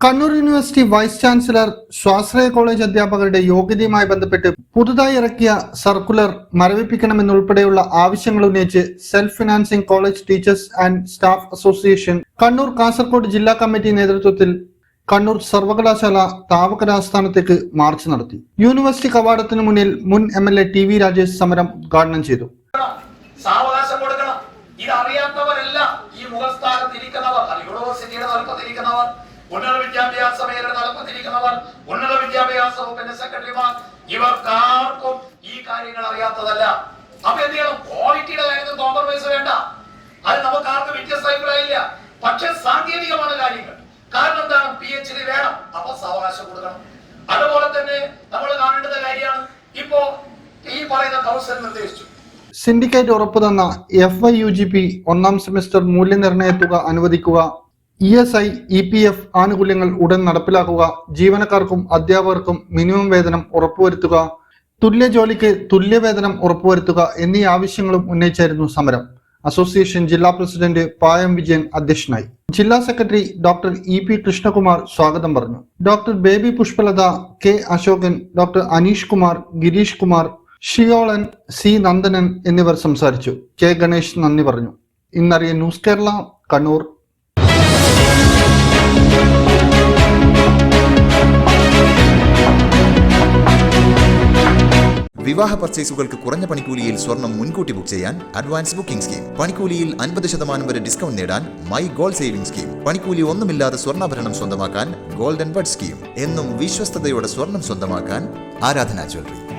Kannur university vice chancellor സ്വാശ്രയ college അധ്യാപകരുടെ യോഗ്യതയുമായി ബന്ധപ്പെട്ട് പുതുതായി ഇറക്കിയ സർക്കുലർ മരവിപ്പിക്കണമെന്നുൾപ്പെടെയുള്ള ആവശ്യങ്ങൾ ഉന്നയിച്ച് self financing college teachers and staff association Kannur Kasaragod ജില്ലാ കമ്മിറ്റി നേതൃത്വത്തിൽ കണ്ണൂർ സർവകലാശാല താവക്കര ആസ്ഥാനത്തേക്ക് മാർച്ച് നടത്തി. യൂണിവേഴ്സിറ്റി കവാടത്തിന് മുന്നിൽ മുൻ M L A T V Rajesh സമരം ഉദ്ഘാടനം ചെയ്തു സാവകാശം കൊടുക്കണം ഇത് അറിയാത്തവരല്ല ഈ മുഖസ്ഥാനത്ത് ഇരിക്കുന്നവർ അത് യൂണിവേഴ്സിറ്റിയുടെ തലപ്പത്തിരിക്കുന്നവർ ഉന്നത വിദ്യാഭ്യാസ മേഖല തലപ്പത്തിരിക്കുന്നവർ ഉന്നത വിദ്യാഭ്യാസ വകുപ്പിന്റെ സെക്രട്ടറിമാർ ഇവർക്കാർക്കും ഈ കാര്യങ്ങൾ അറിയാത്തതല്ല. അപ്പൊ എന്ത് ചെയ്യണം? ക്വാളിറ്റിയുടെ കാര്യത്തിൽ കോംപ്രമൈസ് വേണ്ട. അത് നമുക്ക് ആർക്കും വ്യത്യസ്ത അഭിപ്രായമില്ല പക്ഷെ സാങ്കേതികമാണ് കാര്യങ്ങൾ. കാരണം എന്താണ്? പി എച്ച് ഡി വേണം. അപ്പൊ സാവകാശം കൊടുക്കണം. അതുപോലെ തന്നെ നമ്മൾ കാണേണ്ടത് കാര്യമാണ്. ഇപ്പോ ഈ പറയുന്ന കൗൺസിൽ നിർദ്ദേശിച്ചു. സിൻഡിക്കേറ്റ് ഉറപ്പു തന്ന F I U G P ഒന്നാം സെമസ്റ്റർ മൂല്യനിർണയ തുക അനുവദിക്കുക. E S I E P F ആനുകൂല്യങ്ങൾ ഉടൻ നടപ്പിലാക്കുക. ജീവനക്കാർക്കും അധ്യാപകർക്കും മിനിമം വേതനം ഉറപ്പുവരുത്തുക. തുല്യ ജോലിക്ക് തുല്യ വേതനം ഉറപ്പുവരുത്തുക എന്നീ ആവശ്യങ്ങളും ഉന്നയിച്ചായിരുന്നു സമരം. അസോസിയേഷൻ ജില്ലാ പ്രസിഡന്റ് പായം വിജയൻ അധ്യക്ഷനായി. ജില്ലാ secretary doctor E P Krishnakumar സ്വാഗതം പറഞ്ഞു. Doctor Baby Pushpalatha K Asokan doctor Aneesh Kumar Gireesh Kumar Shiyolan C. Nandanan എന്നിവർ സംസാരിച്ചു. കെ. ഗണേഷ് നന്ദി പറഞ്ഞു. ഇന്നറിയ ന്യൂസ് കേരള കണ്ണൂർ. വിവാഹ പർച്ചേസുകൾക്ക് കുറഞ്ഞ പണിക്കൂലിയിൽ സ്വർണം മുൻകൂട്ടി ബുക്ക് ചെയ്യാൻ അഡ്വാൻസ് ബുക്കിംഗ് സ്കീം പണിക്കൂലിയിൽ അൻപത് ശതമാനം വരെ ഡിസ്കൗണ്ട് നേടാൻ മൈ ഗോൾഡ് സേവിംഗ് സ്കീം പണിക്കൂലി ഒന്നുമില്ലാതെ സ്വർണാഭരണം സ്വന്തമാക്കാൻ ഗോൾഡൻ ബഡ് സ്കീം എന്നും വിശ്വസ്തയോടെ സ്വർണം സ്വന്തമാക്കാൻ Aradhana jewellery.